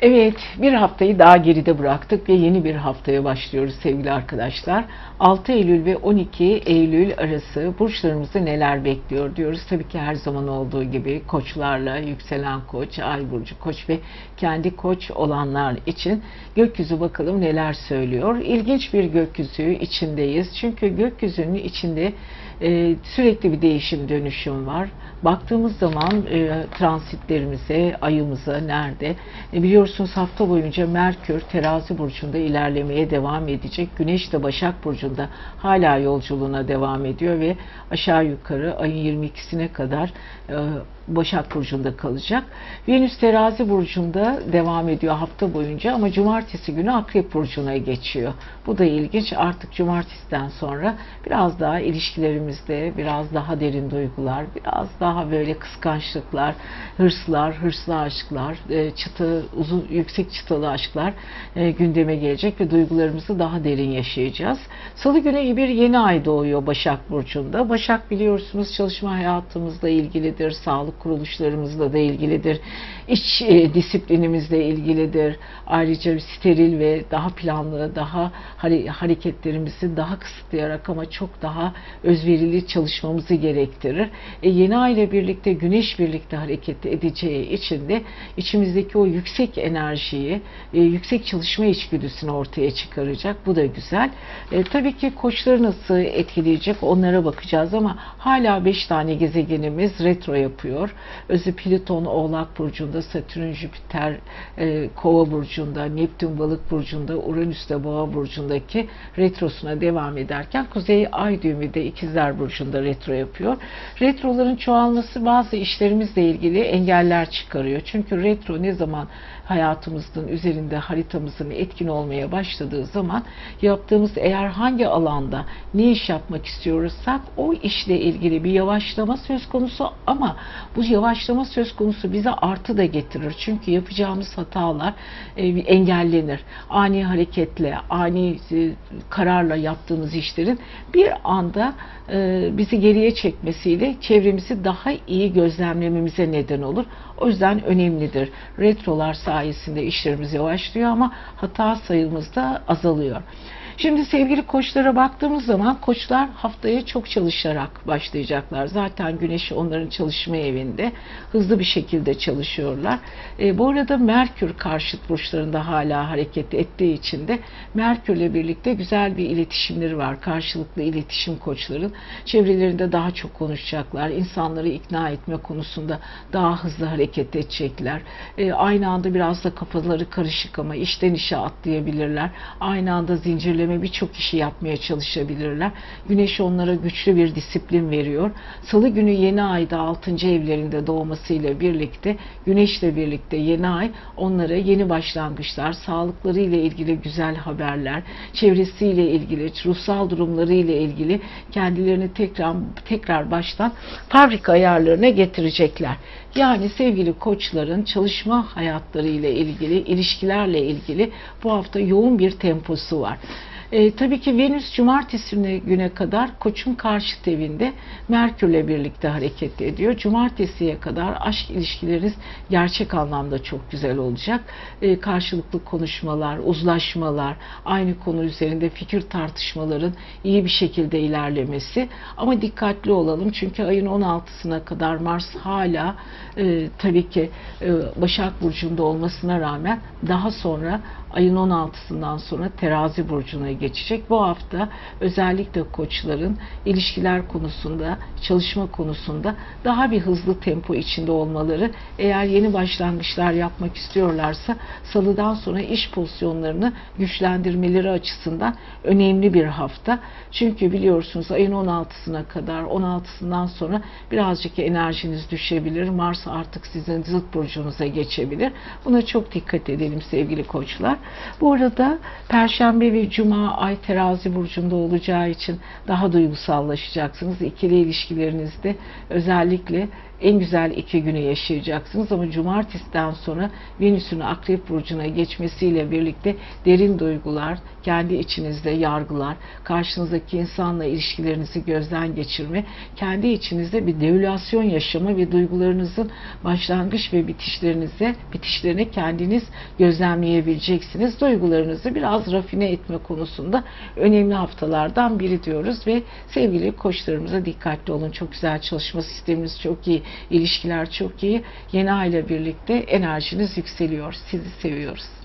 Evet, bir haftayı daha geride bıraktık ve yeni bir haftaya başlıyoruz sevgili arkadaşlar. 6 Eylül ve 12 Eylül arası burçlarımızı neler bekliyor diyoruz. Tabii ki her zaman olduğu gibi koçlarla, yükselen koç, ay burcu koç ve kendi koç olanlar için gökyüzü bakalım neler söylüyor. İlginç bir gökyüzü içindeyiz. Çünkü gökyüzünün içinde e, sürekli bir değişim dönüşüm var. Baktığımız zaman e, transitlerimize, ayımıza nerede? E, biliyorsunuz hafta boyunca Merkür terazi burcunda ilerlemeye devam edecek. Güneş de Başak burcunda hala yolculuğuna devam ediyor ve aşağı yukarı ayın 22'sine kadar e, Başak Burcu'nda kalacak. Venüs terazi burcunda devam ediyor hafta boyunca ama cumartesi günü Akrep Burcu'na geçiyor. Bu da ilginç. Artık cumartesiden sonra biraz daha ilişkilerimizde biraz daha derin duygular, biraz daha böyle kıskançlıklar, hırslar, hırslı aşklar, e, çıtı, uzun, yüksek çıtalı aşklar e, gündeme gelecek ve duygularımızı daha derin yaşayacağız. Salı günü bir yeni ay doğuyor Başak Burcu'nda. Başak biliyorsunuz çalışma hayatımızla ilgilidir, sağlık kuruluşlarımızla da ilgilidir, iç e, disiplinimizle ilgilidir. Ayrıca steril ve daha planlı, daha hare- hareketlerimizi daha kısıtlayarak ama çok daha özverili çalışmamızı gerektirir. E, yeni ay ile birlikte güneş birlikte hareket edeceği için de içimizdeki o yüksek enerjiyi, e, yüksek çalışma içgüdüsünü ortaya çıkaracak. Bu da güzel. E, tabii ki koçları nasıl etkileyecek onlara bakacağız ama hala 5 tane gezegenimiz retro yapıyor. Özü Plüton Oğlak Burcu'nda, Satürn Jüpiter e, Kova Burcu'nda, Neptün Balık Burcu'nda, Uranüs de Boğa Burcu'ndaki retrosuna devam ederken Kuzey Ay düğümü de İkizler Burcu'nda retro yapıyor. Retroların çoğalması bazı işlerimizle ilgili engeller çıkarıyor. Çünkü retro ne zaman hayatımızın üzerinde haritamızın etkin olmaya başladığı zaman yaptığımız eğer hangi alanda ne iş yapmak istiyorsak o işle ilgili bir yavaşlama söz konusu ama bu yavaşlama söz konusu bize artı da getirir. Çünkü yapacağımız hatalar e, engellenir. Ani hareketle, ani e, kararla yaptığımız işlerin bir anda e, bizi geriye çekmesiyle çevremizi daha iyi gözlemlememize neden olur. O yüzden önemlidir. Retrolar sayesinde işlerimiz yavaşlıyor ama hata sayımız da azalıyor. Şimdi sevgili koçlara baktığımız zaman koçlar haftaya çok çalışarak başlayacaklar. Zaten güneş onların çalışma evinde hızlı bir şekilde çalışıyorlar. E, bu arada Merkür karşıt burçlarında hala hareket ettiği için de Merkürle birlikte güzel bir iletişimleri var. Karşılıklı iletişim koçların çevrelerinde daha çok konuşacaklar. İnsanları ikna etme konusunda daha hızlı hareket edecekler. E, aynı anda biraz da kafaları karışık ama işten işe atlayabilirler. Aynı anda zincirleme birçok işi yapmaya çalışabilirler. Güneş onlara güçlü bir disiplin veriyor. Salı günü yeni ayda 6. evlerinde doğmasıyla birlikte Güneşle birlikte yeni ay onlara yeni başlangıçlar, sağlıkları ile ilgili güzel haberler, çevresiyle ilgili, ruhsal durumları ile ilgili kendilerini tekrar tekrar baştan fabrika ayarlarına getirecekler. Yani sevgili koçların çalışma hayatları ile ilgili, ilişkilerle ilgili bu hafta yoğun bir temposu var. E, tabii ki Venüs cumartesi güne kadar koçun karşıt evinde Merkürle birlikte hareket ediyor. Cumartesiye kadar aşk ilişkileriniz gerçek anlamda çok güzel olacak. E, karşılıklı konuşmalar, uzlaşmalar, aynı konu üzerinde fikir tartışmaların iyi bir şekilde ilerlemesi. Ama dikkatli olalım çünkü ayın 16'sına kadar Mars hala e, tabii ki e, Başak Burcu'nda olmasına rağmen daha sonra ayın 16'sından sonra terazi burcuna geçecek. Bu hafta özellikle koçların ilişkiler konusunda, çalışma konusunda daha bir hızlı tempo içinde olmaları, eğer yeni başlangıçlar yapmak istiyorlarsa salıdan sonra iş pozisyonlarını güçlendirmeleri açısından önemli bir hafta. Çünkü biliyorsunuz ayın 16'sına kadar, 16'sından sonra birazcık enerjiniz düşebilir. Mars artık sizin zıt burcunuza geçebilir. Buna çok dikkat edelim sevgili koçlar. Bu arada Perşembe ve Cuma ay terazi burcunda olacağı için daha duygusallaşacaksınız. İkili ilişkilerinizde özellikle en güzel iki günü yaşayacaksınız ama cumartesiden sonra Venüs'ün Akrep Burcu'na geçmesiyle birlikte derin duygular, kendi içinizde yargılar, karşınızdaki insanla ilişkilerinizi gözden geçirme, kendi içinizde bir devülasyon yaşama ve duygularınızın başlangıç ve bitişlerinize, bitişlerini kendiniz gözlemleyebileceksiniz. Duygularınızı biraz rafine etme konusunda önemli haftalardan biri diyoruz ve sevgili koçlarımıza dikkatli olun. Çok güzel çalışma sisteminiz çok iyi, ilişkiler çok iyi. Yeni ay ile birlikte enerjiniz yükseliyor. Sizi seviyoruz.